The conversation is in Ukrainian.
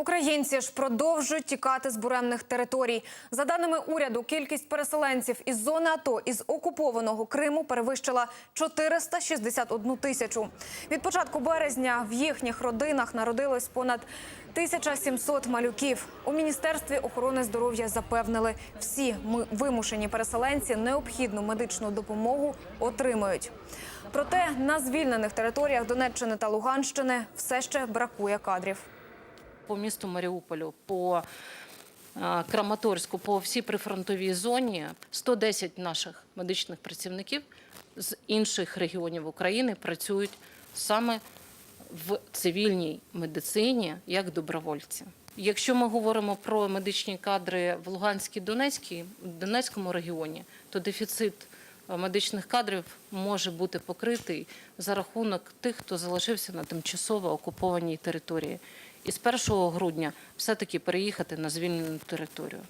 Українці ж продовжують тікати з буремних територій. За даними уряду, кількість переселенців із зони АТО із окупованого Криму перевищила 461 тисячу. Від початку березня в їхніх родинах народилось понад 1700 малюків. У міністерстві охорони здоров'я запевнили, всі вимушені переселенці необхідну медичну допомогу отримують. Проте на звільнених територіях Донеччини та Луганщини все ще бракує кадрів. По місту Маріуполю, по е, Краматорську, по всій прифронтовій зоні 110 наших медичних працівників з інших регіонів України працюють саме в цивільній медицині як добровольці. Якщо ми говоримо про медичні кадри в Луганській Донецькій, Донецькому регіоні, то дефіцит медичних кадрів може бути покритий за рахунок тих, хто залишився на тимчасово окупованій території. І з 1 грудня все-таки переїхати на звільнену територію.